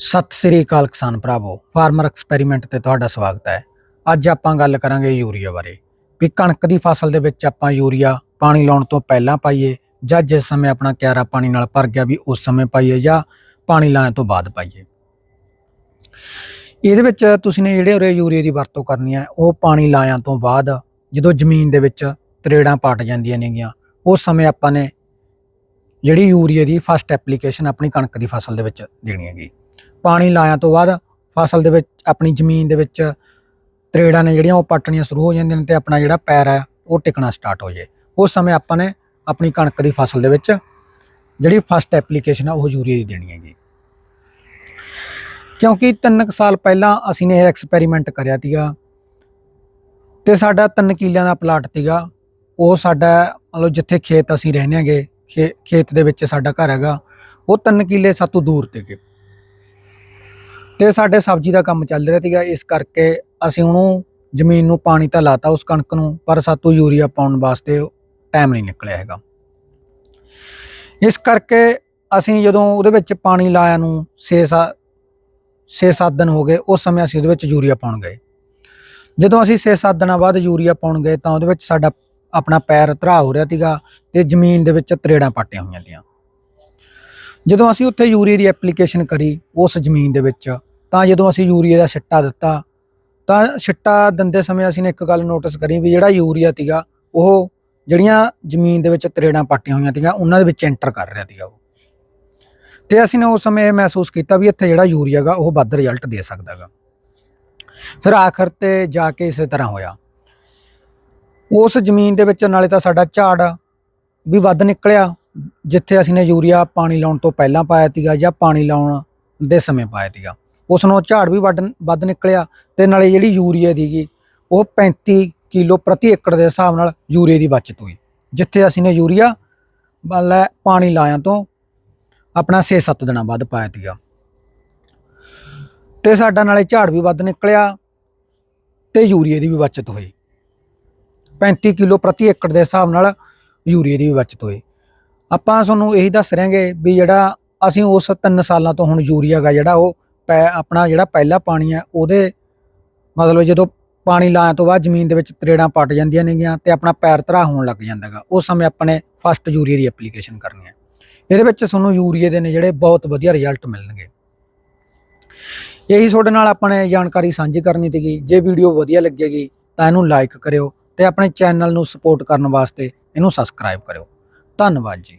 ਸਤਿ ਸ੍ਰੀ ਅਕਾਲ ਕਿਸਾਨ ਭਰਾਵੋ, farmer experiment ਤੇ ਤੁਹਾਡਾ ਸਵਾਗਤ ਹੈ। ਅੱਜ ਆਪਾਂ ਗੱਲ ਕਰਾਂਗੇ ਯੂਰੀਆ ਬਾਰੇ, ਵੀ ਕਣਕ ਦੀ ਫਸਲ ਦੇ ਵਿੱਚ ਆਪਾਂ ਯੂਰੀਆ ਪਾਣੀ ਲਾਉਣ ਤੋਂ ਪਹਿਲਾਂ ਪਾਈਏ, ਜਾਂ ਜਿਸ ਸਮੇਂ ਆਪਣਾ ਕਿਆਰਾ ਪਾਣੀ ਨਾਲ ਭਰ ਗਿਆ ਵੀ ਉਸ ਸਮੇਂ ਪਾਈਏ, ਜਾਂ ਪਾਣੀ ਲਾਉਣ ਤੋਂ ਬਾਅਦ ਪਾਈਏ। ਇਹਦੇ ਵਿੱਚ ਤੁਸੀਂ ਨੇ ਜਿਹੜੇ ਉਰੇ ਯੂਰੀਆ ਦੀ ਵਰਤੋਂ ਕਰਨੀ ਹੈ, ਉਹ ਪਾਣੀ ਲਾਇਆਂ ਤੋਂ ਬਾਅਦ ਜਦੋਂ ਜ਼ਮੀਨ ਦੇ ਵਿੱਚ ਤਰੇੜਾਂ ਪਾਟ ਜਾਂਦੀਆਂ ਨੇਗੀਆਂ, ਉਸ ਸਮੇਂ ਆਪਾਂ ਨੇ ਜਿਹੜੀ ਯੂਰੀਆ ਦੀ ਫਸਟ ਐਪਲੀਕੇਸ਼ਨ ਆਪਣੀ ਕਣਕ ਦੀ ਫਸਲ ਦੇ ਵਿੱਚ ਦੇਣੀ ਹੈਗੀ। ਪਾਣੀ ਲਾਇਆ ਤੋਂ ਬਾਅਦ ਫਸਲ ਦੇ ਵਿੱਚ, ਆਪਣੀ ਜ਼ਮੀਨ ਦੇ ਵਿੱਚ ਤਰੇੜਾਂ ਨੇ ਜਿਹੜੀਆਂ ਉਹ ਪੱਟਣੀਆਂ ਸ਼ੁਰੂ ਹੋ ਜਾਂਦੀਆਂ ਨੇ ਤੇ ਆਪਣਾ ਜਿਹੜਾ ਪੈਰ ਹੈ ਉਹ ਟਿਕਣਾ ਸਟਾਰਟ ਹੋ ਜਾਏ। ਉਸ ਸਮੇਂ ਆਪਾਂ ਨੇ ਆਪਣੀ ਕਣਕ ਦੀ ਫਸਲ ਦੇ ਵਿੱਚ ਜਿਹੜੀ ਫਸਟ ਐਪਲੀਕੇਸ਼ਨ ਆ ਉਹ ਯੂਰੀਆ ਦੀ ਦੇਣੀ ਹੈਗੀ। ਕਿਉਂਕਿ ਤਿੰਨ ਕੁ ਸਾਲ ਪਹਿਲਾਂ ਅਸੀਂ ਨੇ ਇਹ ਐਕਸਪੈਰੀਮੈਂਟ ਕਰਿਆ ਸੀਗਾ ਤੇ ਸਾਡਾ ਤਿੰਨ ਕਿੱਲਿਆਂ ਦਾ ਪਲਾਟ ਸੀਗਾ ਉਹ ਸਾਡਾ ਮਤਲਬ ਜਿੱਥੇ ਖੇਤ ਅਸੀਂ ਰਹਿੰਦੇ ਹਾਂਗੇ, ਖੇ- ਖੇਤ ਦੇ ਵਿੱਚ ਸਾਡਾ ਘਰ ਹੈਗਾ, ਉਹ ਤਿੰਨ ਕਿੱਲੇ ਸਾਤੋਂ ਦੂਰ ਤੇਗੇ। ਤੇ ਸਾਡੇ ਸਬਜ਼ੀ ਦਾ ਕੰਮ ਚੱਲ ਰਿਹਾ ਸੀਗਾ, ਇਸ ਕਰਕੇ ਅਸੀਂ ਉਹਨੂੰ ਜ਼ਮੀਨ ਨੂੰ ਪਾਣੀ ਤਾਂ ਲਾਤਾ ਉਸ ਕਣਕ ਨੂੰ, ਪਰ ਸਾਤੋਂ ਯੂਰੀਆ ਪਾਉਣ ਵਾਸਤੇ ਟਾਈਮ ਨਹੀਂ ਨਿਕਲਿਆ ਹੈਗਾ। ਇਸ ਕਰਕੇ ਅਸੀਂ ਜਦੋਂ ਉਹਦੇ ਵਿੱਚ ਪਾਣੀ ਲਾਇਆ ਨੂੰ 6 6-7 ਦਿਨ ਹੋ ਗਏ, ਉਸ ਸਮੇਂ ਅਸੀਂ ਉਹਦੇ ਵਿੱਚ ਯੂਰੀਆ ਪਾਉਣ ਗਏ। ਜਦੋਂ ਅਸੀਂ 6-7 ਦਿਨਾਂ ਬਾਅਦ ਯੂਰੀਆ ਪਾਉਣ ਗਏ, ਤਾਂ ਉਹਦੇ ਵਿੱਚ ਸਾਡਾ ਆਪਣਾ ਪੈਰ ਧਰਾ ਹੋ ਰਿਹਾ ਸੀਗਾ ਤੇ ਜ਼ਮੀਨ ਦੇ ਵਿੱਚ ਤਰੇੜਾਂ ਪਾਟੀਆਂ ਹੋਈਆਂ ਤੀਆਂ ਜਦੋਂ ਅਸੀਂ ਉੱਥੇ ਯੂਰੀਆ ਦੀ ਐਪਲੀਕੇਸ਼ਨ ਕਰੀ, ਉਸ ਜ਼ਮੀਨ ਦੇ ਵਿੱਚ ਤਾਂ ਜਦੋਂ ਅਸੀਂ ਯੂਰੀਆ ਦਾ ਛਿੱਟਾ ਦਿੱਤਾ, ਤਾਂ ਛਿੱਟਾ ਦਿੰਦੇ ਸਮੇਂ ਅਸੀਂ ਨੇ ਇੱਕ ਗੱਲ ਨੋਟਿਸ ਕਰੀ ਵੀ ਜਿਹੜਾ ਯੂਰੀਆ ਸੀਗਾ, ਉਹ ਜਿਹੜੀਆਂ ਜ਼ਮੀਨ ਦੇ ਵਿੱਚ ਤਰੇੜਾਂ ਪਾਟੀਆਂ ਹੋਈਆਂ ਸੀਗੀਆਂ ਉਹਨਾਂ ਦੇ ਵਿੱਚ ਐਂਟਰ ਕਰ ਰਿਹਾ ਸੀਗਾ ਉਹ। ਤੇ ਅਸੀਂ ਨੇ ਉਸ ਸਮੇਂ ਇਹ ਮਹਿਸੂਸ ਕੀਤਾ ਵੀ ਇੱਥੇ ਜਿਹੜਾ ਯੂਰੀਆ ਗਾ ਉਹ ਵੱਧ ਰਿਜ਼ਲਟ ਦੇ ਸਕਦਾ ਗਾ ਫਿਰ ਆਖਰ ਤੇ ਜਾ ਕੇ ਇਸੇ ਤਰ੍ਹਾਂ ਹੋਇਆ। ਉਸ ਜ਼ਮੀਨ ਦੇ ਵਿੱਚ ਨਾਲੇ ਤਾਂ ਸਾਡਾ ਝਾੜ ਵੀ ਵੱਧ ਨਿਕਲਿਆ, ਜਿੱਥੇ ਅਸੀਂ ਨੇ ਯੂਰੀਆ ਪਾਣੀ ਲਾਉਣ ਤੋਂ ਪਹਿਲਾਂ ਪਾਇਆ ਸੀਗਾ ਜਾਂ ਪਾਣੀ ਲਾਉਣ ਦੇ ਸਮੇਂ ਪਾਇਆ ਸੀਗਾ। ਉਸ ਨੂੰ ਝਾੜ ਵੀ ਵੱਧ ਵੱਧ ਨਿਕਲਿਆ ਤੇ ਨਾਲੇ ਜਿਹੜੀ ਯੂਰੀਆ ਦੀਗੀ, ਉਹ 35 ਕਿਲੋ ਪ੍ਰਤੀ ਏਕੜ ਦੇ ਹਿਸਾਬ ਨਾਲ ਯੂਰੀਆ ਦੀ ਬਚਤ ਹੋਈ। ਜਿੱਥੇ ਅਸੀਂ ਨੇ ਯੂਰੀਆ ਲੈ ਪਾਣੀ ਲਾਇਆ ਤੋਂ ਆਪਣਾ 6-7 ਦਿਨਾਂ ਬਾਅਦ ਪਾਇਆ ਸੀਗਾ ਤੇ ਸਾਡਾ ਨਾਲੇ ਝਾੜ ਵੀ ਵੱਧ ਨਿਕਲਿਆ ਤੇ ਯੂਰੀਆ ਦੀ ਵੀ ਬਚਤ ਹੋਈ। 35 ਕਿਲੋ ਪ੍ਰਤੀ ਏਕੜ ਦੇ ਹਿਸਾਬ ਨਾਲ ਯੂਰੀਆ ਦੀ ਵੀ ਬਚਤ ਹੋਈ। ਆਪਾਂ ਤੁਹਾਨੂੰ ਇਹੀ ਦੱਸ ਰਹੇਗੇ ਵੀ ਜਿਹੜਾ ਅਸੀਂ ਉਸ 3 ਸਾਲਾਂ ਤੋਂ ਹੁਣ ਯੂਰੀਆ ਗਾ ਜਿਹੜਾ ਉਹ ਪੈ ਆਪਣਾ ਜਿਹੜਾ ਪਹਿਲਾ ਪਾਣੀ ਹੈ ਉਹਦੇ ਮਤਲਬ ਜਦੋਂ ਪਾਣੀ ਲਾਉਣ ਤੋਂ ਬਾਅਦ ਜ਼ਮੀਨ ਦੇ ਵਿੱਚ ਤਰੇੜਾਂ ਪਟ ਜਾਂਦੀਆਂ ਨੇਗੀਆਂ ਤੇ ਆਪਣਾ ਪੈਰ ਧਰਾ ਹੋਣ ਲੱਗ ਜਾਂਦਾਗਾ ਉਸ ਸਮੇਂ ਆਪਣੇ ਫਸਟ ਯੂਰੀਏ ਦੀ ਐਪਲੀਕੇਸ਼ਨ ਕਰਨੀ ਹੈ। ਇਹਦੇ ਵਿੱਚ ਤੁਹਾਨੂੰ ਯੂਰੀਏ ਦੇ ਨੇ ਜਿਹੜੇ ਬਹੁਤ ਵਧੀਆ ਰਿਜ਼ਲਟ ਮਿਲਣਗੇ। ਇਹੀ ਤੁਹਾਡੇ ਨਾਲ ਆਪਣੇ ਜਾਣਕਾਰੀ ਸਾਂਝੀ ਕਰਨੀ ਸੀਗੀ। ਜੇ ਵੀਡੀਓ ਵਧੀਆ ਲੱਗੇਗੀ ਤਾਂ ਇਹਨੂੰ ਲਾਈਕ ਕਰਿਓ ਤੇ ਆਪਣੇ ਚੈਨਲ ਨੂੰ ਸਪੋਰਟ ਕਰਨ ਵਾਸਤੇ ਇਹਨੂੰ ਸਬਸਕ੍ਰਾਈਬ ਕਰਿਓ। ਧੰਨਵਾਦ ਜੀ।